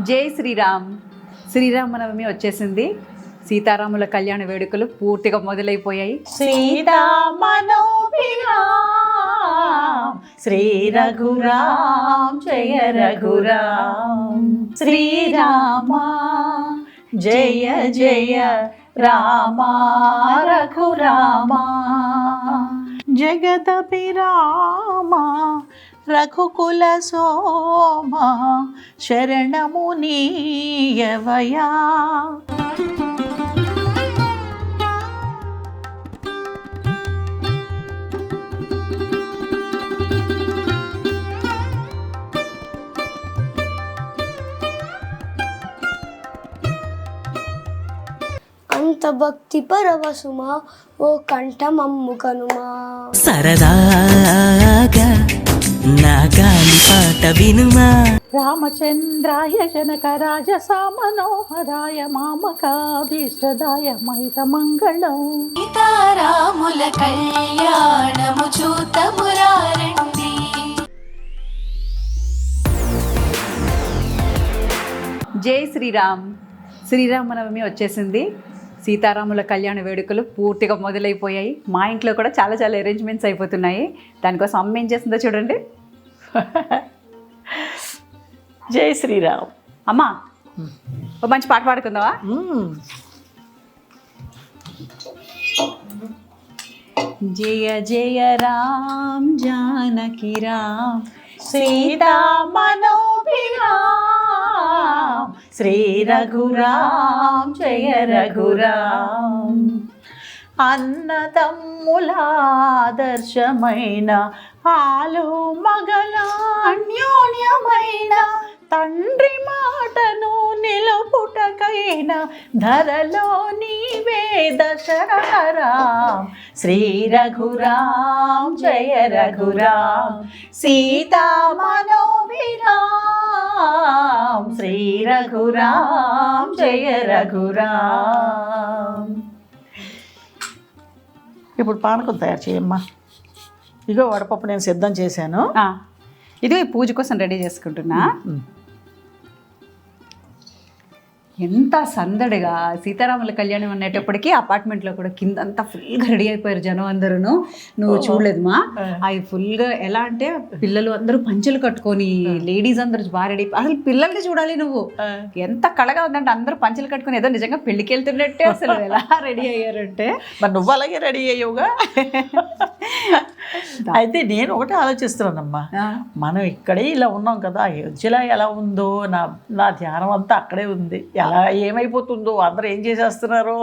జై శ్రీరామ్. శ్రీరామనవమి వచ్చేసింది. సీతారాముల కళ్యాణ వేడుకలు పూర్తిగా మొదలైపోయాయి. సీతామనోభిరామ్. శ్రీ రఘురామ్ జయ రఘురామ్. శ్రీరామ జయ జయ రామ రఘురామ. జగదభిరామ రఘుకుల సోమ శరణము నీయవయా. అంత భక్తి పరవశుమా ఓ కంఠమమ్ము కనుమా సరదాగా నా గాలి పాట వినుమా? రామచంద్రాయ జనకరాజ మనోహరాయ మామకాభీష్టదాయ మహిత మంగళం సీతారాముల కళ్యాణము చూతమురారండి. జై శ్రీరామ్. శ్రీరామనవమి వచ్చేసింది. సీతారాముల కళ్యాణ వేడుకలు పూర్తిగా మొదలైపోయాయి. మా ఇంట్లో కూడా చాలా చాలా అరేంజ్మెంట్స్ అయిపోతున్నాయి. దానికోసం అమ్మ ఏం చేస్తుందో చూడండి. జై శ్రీరామ్. అమ్మా ఓ మంచి పాట పాడుకుందావా జయ జయ రామ్ జానకి రామ్ సీతామనోభిరామ్ శ్రీ రఘురామ్ జయ రఘురామ్. అన్నదమ్ములాదర్శమైన ఆలు మగలాన్యోన్యమైన తండ్రి మాటను నిలుపుటకైనా ధరలో నీవే దశరథరాం. శ్రీ రఘురాం జయ రఘురాం. సీతామనోభిరాం శ్రీ రఘురాం జయ రఘురాం. ఇప్పుడు పానకం తయారు చేయమ్మా. ఇగో వడపప్పు నేను సిద్ధం చేశాను. ఆ, ఇది పూజ కోసం రెడీ చేసుకుంటున్నా. ఎంత సందడిగా సీతారాముల కళ్యాణం అనేటప్పటికీ అపార్ట్మెంట్లో కూడా కింద అంతా ఫుల్గా రెడీ అయిపోయారు జనం అందరూ నువ్వు చూడలేదు మా అవి ఫుల్గా ఎలా అంటే పిల్లలు అందరూ పంచెలు కట్టుకొని లేడీస్ అందరూ బాగా రెడీ అసలు పిల్లల్ని చూడాలి నువ్వు. ఎంత కళగా ఉందంటే అందరూ పంచెలు కట్టుకొని ఏదో నిజంగా పెళ్ళికి వెళ్తున్నట్టే అసలు ఎలా రెడీ అయ్యారంటే. మరి నువ్వు అలాగే రెడీ అయ్యావుగా? అయితే నేను ఒకటి ఆలోచిస్తున్నానమ్మా. మనం ఇక్కడే ఇలా ఉన్నాం కదా అయోధ్యలో ఎలా ఉందో నా నా ధ్యానం అంతా అక్కడే ఉంది. ఎలా ఏమైపోతుందో అందరూ ఏం చేసేస్తున్నారో?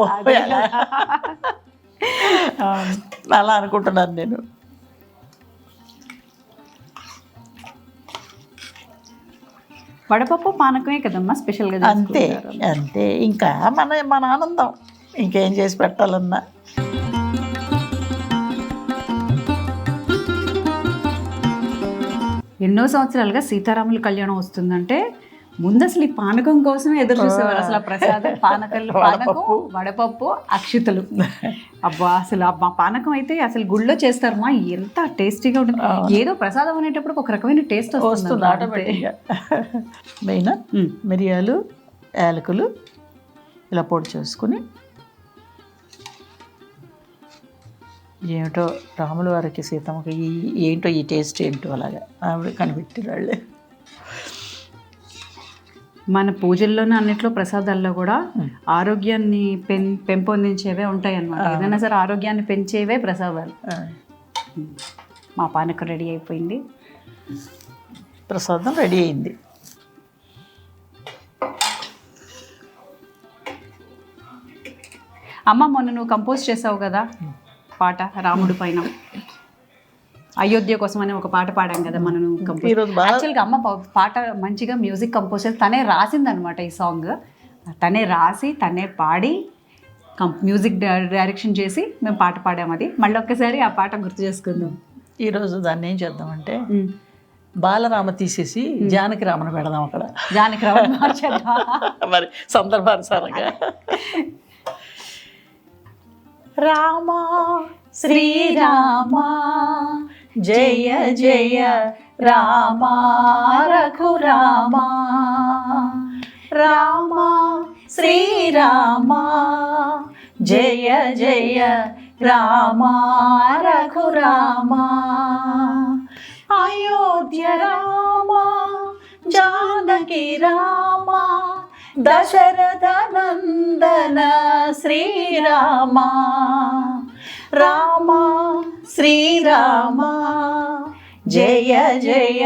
అలా అనుకుంటున్నాను నేను. వడపప్పు పానకమే కదమ్మా? స్పెషల్గా అంతే. అంతే. ఇంకా మన మన ఆనందం. ఇంకేం చేసి పెట్టాలన్నా. ఎన్నో సంవత్సరాలుగా సీతారాముల కళ్యాణం వస్తుందంటే ముందు అసలు ఈ పానకం కోసమే ఎదురు చూసేవారు. అసలు ప్రసాదం పానకలు పానకం వడపప్పు. అక్షితలు. అబ్బా అసలు ఆ పానకం అయితే అసలు గుళ్ళో చేస్తారు. మా ఎంత టేస్టీగా ఉంటుంది. ఏదో ప్రసాదం అనేటప్పుడు ఒక రకమైన టేస్ట్ వస్తుంది ఆటోమేటిక్గా. మెయిన్. మిరియాలు యాలకులు ఇలా పొడి చేసుకుని ఏమిటో రాముల వారికి సీతమ్మకి ఏంటో ఈ టేస్ట్ ఏంటో అలాగా ఆవిడ కనిపెట్టిన వాళ్ళే మన పూజల్లోనే అన్నిట్లో ప్రసాదాల్లో కూడా ఆరోగ్యాన్ని పెం పెంపొందించేవే ఉంటాయి అన్నమాట ఏదైనా సరే ఆరోగ్యాన్ని పెంచేవే ప్రసాదాలు. మా పానకం రెడీ అయిపోయింది. ప్రసాదం రెడీ అయింది. అమ్మ మొన్న నువ్వు కంపోజ్ చేసావు కదా పాట రాముడి పైన. అయోధ్య కోసం అని ఒక పాట పాడాం కదా మనం యాక్చువల్గా అమ్మ పాట మంచిగా మ్యూజిక్ కంపోజ్ చేసి తనే రాసిందనమాట ఈ సాంగ్ తనే రాసి తనే పాడి కం- మ్యూజిక్ డైరెక్షన్ చేసి మేము పాట పాడాం అది. మళ్ళీ ఒక్కసారి ఆ పాట గుర్తు చేసుకుందాం. ఈరోజు దాన్ని ఏం చేద్దామంటే బాలరామ తీసేసి జానకి రామను పెడదాం అక్కడ. జానకి మార్చేద్దాం మరి సందర్భానుసారంగా. రామా శ్రీరామా జయ జయ రామా రఘురామా రామా. శ్రీరామా జయ జయ రామా రఘురామా అయోధ్య రామా జానకి రామా దశరథ నందన శ్రీరామా రామ శ్రీరామ జయ జయ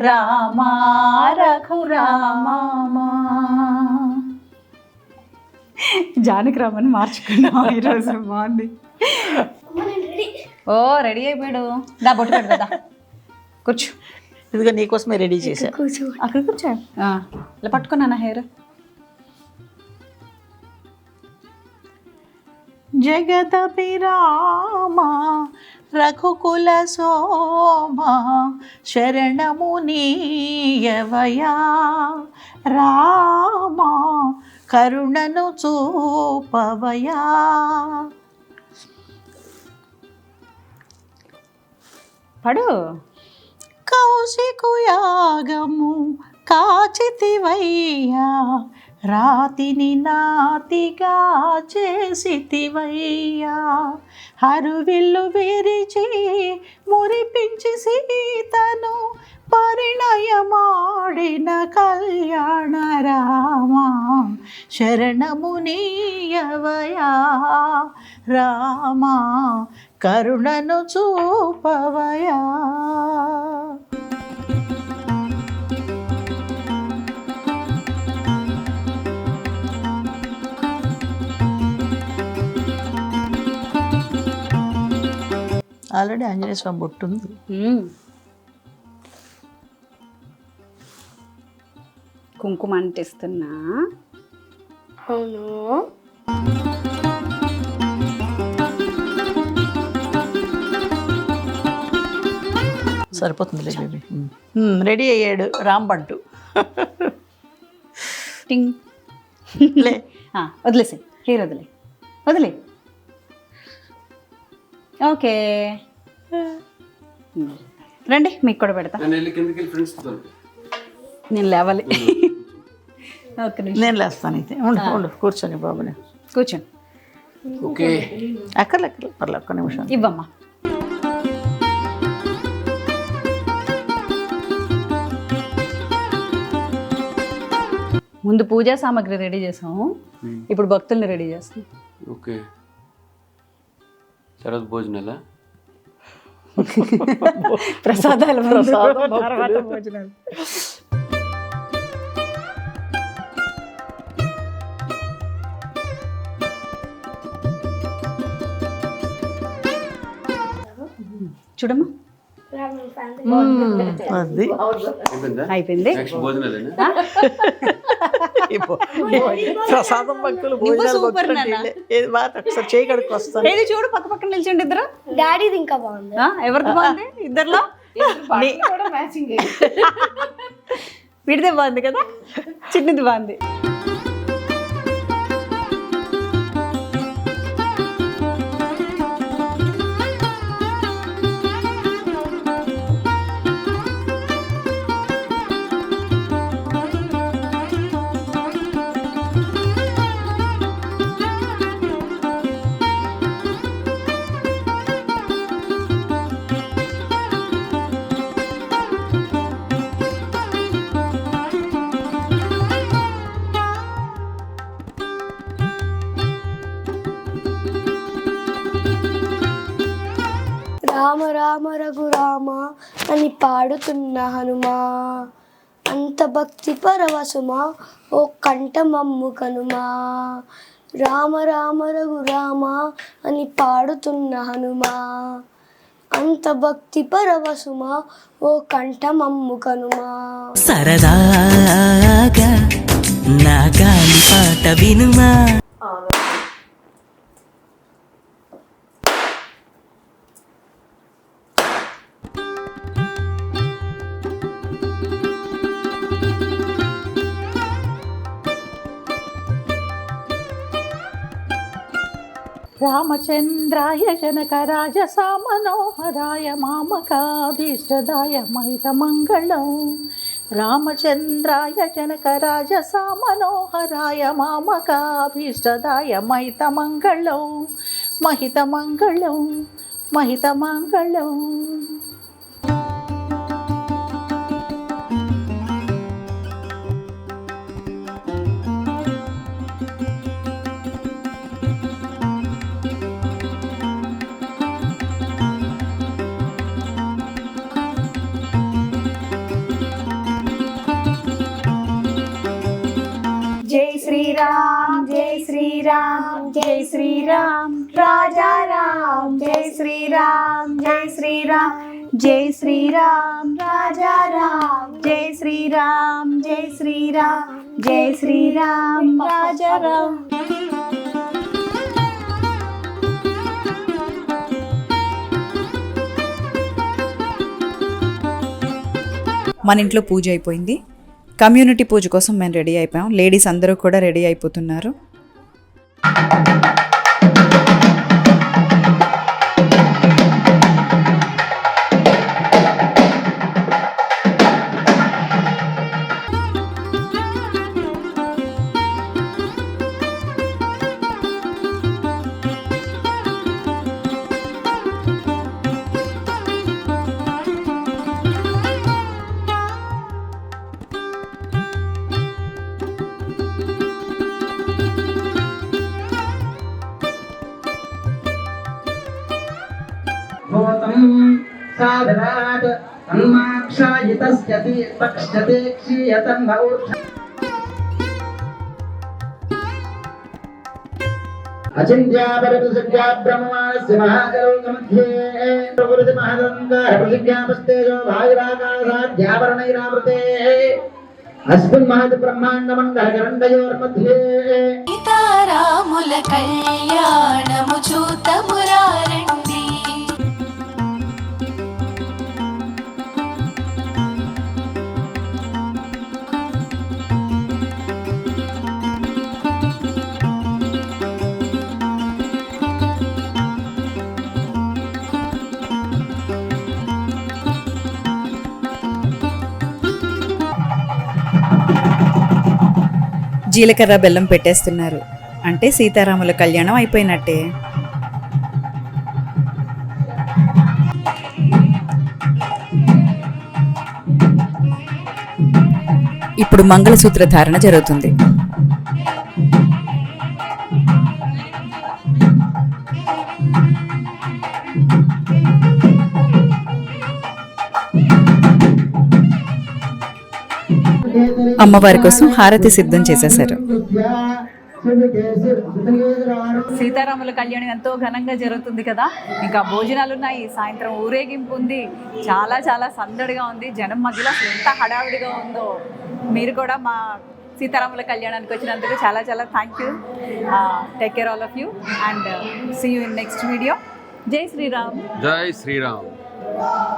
రామ రఘురామ జానకి రామని మార్చుకున్నాం ఈరోజు? బాగుంది. ఓ రెడీ అయిపోయాడు. దా బొట్టు పెడదా కూర్చో. ఇదిగో నీకోసమే రెడీ చేశా. కూర్చో అక్కడ కూర్చో. ఆ, ఇలా పట్టుకున్నానా హెయిర్? జగదభిరామ రఘుకుల సోమ శరణము నీయవయా. రామ కరుణను చూపవయా. పడు. కౌశికు యాగము కాచితివయ్యా. రాతిని నాతిగా చేసితివయ్యా. హరువిల్లు విరిచి మురిపించి సీతను పరిణయమాడిన కళ్యాణ రామ శరణము నీయవయా. రామ కరుణను చూపవయా. ఆల్రెడీ ఆంజనేయ స్వామి బొట్టు ఉంది. కుంకుమ అంటిస్తున్నా. అవును. సరిపోతుందిలే బేబీ. రెడీ అయ్యాడు రాంబంటు టింగ్. లే. ఆ, వదిలేసి హెయిర్ వదిలే వదిలే ఓకే. రండి మీకు కూడా పెడతా. నేను లేవాలి. ఓకే. నేను లేస్తాను అయితే. ఉండు ఉండు కూర్చొని బాబుని కూర్చోండి. ఓకే. అక్కర్లే అక్కర్లే పర్లే ఒక్క నిమిషం. ఇవ్వమ్మా. ముందు పూజా సామాగ్రి రెడీ చేసాము. ఇప్పుడు భక్తుల్ని రెడీ చేస్తాం. ఓకే. తర్వాత భోజనాలా? ప్రసాదాలు ముందు, ప్రసాదం, భక్తులు. తర్వాత భోజనాలు. చూడమ్మా. అది. అయిపోయిందా అయిపోయింది నెక్స్ట్ భోజనాలేనా ఇప్పు. ప్రసాదం భక్తులు భోజనాలు. ఏది బాగా ఒకసారి చేయి కడుక్కు వస్తాను. ఏది చూడు పక్క పక్కన నిల్చోండి ఇద్దరు. డాడీది ఇంకా బాగుంది. ఆ, ఎవరిది బాగుంది? ఇద్దరులో? వీడిదే బాగుంది కదా? చిన్నది బాగుంది. పాడుతున్న హనుమా. అంత భక్తి పరవశుమా ఓ కంఠమమ్ము కనుమా. రామ రామ రఘురామ అని పాడుతున్న హనుమా. అంత భక్తి పరవశుమా ఓ కంఠమమ్ము కనుమా. సరదాగా నా గాలి పాట వినుమా. రామచంద్రాయ జనకరాజ సామనోహరాయ మనోహరాయ మామకాభీష్టదాయ మైత మంగళం రామచంద్రాయ జనకరాజ సామనోహరాయ మామకాభీష్టదాయ మహితమంగళం. మహితమంగళం మహితమంగళం. జై శ్రీరామ్ జై శ్రీరామ్ జై శ్రీరామ్ రాజా రామ్ జై శ్రీరామ్ జై శ్రీరామ్ జై శ్రీరామ్ రాజా రామ్ జై శ్రీరామ్ జై శ్రీరామ్ జై శ్రీరామ్ రాజా రామ్ మన ఇంట్లో పూజ అయిపోయింది. కమ్యూనిటీ పూజ కోసం మేము రెడీ అయిపోయాం. లేడీస్ అందరూ కూడా రెడీ అయిపోతున్నారు. साधनात् तन्माक्षायितस्य पक्ष्यते क्षीयतं न ऊर्ध्व अचिन्त्यापरिपृथिव्या ब्रह्माणस्य महाकरोकमध्ये प्रकृतिमहदन्ताः पृथिव्यापस्तेजो वायुराकाशाद्यावरणैरावृतेः अस्मिन् महत् ब्रह्माण्डमण्डलकरण्डयोर्मध्ये జీలకర్ర బెల్లం పెట్టేస్తున్నారు. అంటే సీతారాముల కళ్యాణం అయిపోయినట్టే. ఇప్పుడు మంగళసూత్ర ధారణ జరుగుతుంది. అమ్మవారి కోసం హారతి సిద్ధం చేసేశారు. సీతారాముల కళ్యాణం ఎంతో ఘనంగా జరుగుతుంది కదా. ఇంకా భోజనాలు ఉన్నాయి సాయంత్రం ఊరేగింపు ఉంది. చాలా చాలా సందడిగా ఉంది. జనం మధ్యలో ఎంత హడావిడిగా ఉందో. మీరు కూడా మా సీతారాముల కళ్యాణానికి వచ్చినందుకు చాలా చాలా thank you take care all of you and see you in next video జై శ్రీరామ్. జై శ్రీరామ్.